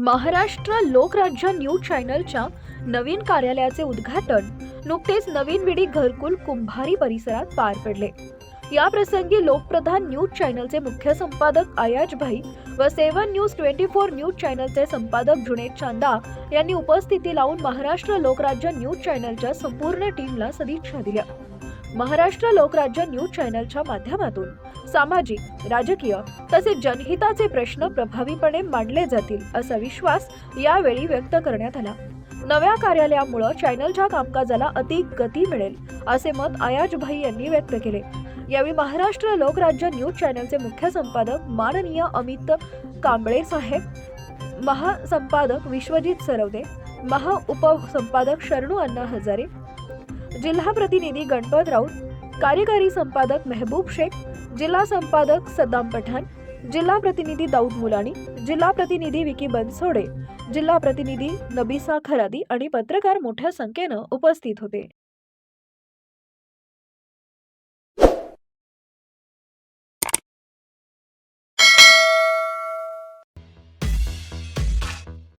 Maharashtra Lokrajya news चॅनलच्या नवीन कार्यालयाचे उद्घाटन नुकतेच नवीन विडी घरकुल कुंभारी परिसरात पार पडले. या प्रसंगी लोकप्रधान न्यूज चॅनलचे मुख्य संपादक आयाज भाई व seven news twenty four news चॅनलचे संपादक जुनेद चांदा यांनी उपस्थिती लावून महाराष्ट्र लोकराज्य न्यूज चॅनलच्या संपूर्ण टीमला सदिच्छा दिल्या. महाराष्ट्र लोकराज्य न्यूज चॅनलच्या माध्यमातून सामाजिक राजकीय तसेच जनहिताचे प्रश्न प्रभावीपणे मांडले जातील असा विश्वास यावेळी व्यक्त करण्यात आला. नव्या कार्यालयामुळे चॅनलच्या कामकाजाला अधिक गती मिळेल असे मत आयाजभाई यांनी व्यक्त केले. यावेळी महाराष्ट्र लोकराज्य न्यूज चॅनलचे मुख्य संपादक माननीय अमित कांबळे साहेब महासंपादक विश्वजित सरवदे महाउपसंपादक शरणू अण्णा हजारे जिल्हा प्रतिनिधी गणपत राऊत कार्यकारी संपादक मेहबूब शेख जिल्हा संपादक सद्दाम पठाण जिल्हा प्रतिनिधी दाऊद मुलानी जिल्हा प्रतिनिधी विकी बनसोडे जिल्हा प्रतिनिधी नबिसा खरादी आणि पत्रकार मोठ्या संख्येनं उपस्थित होते.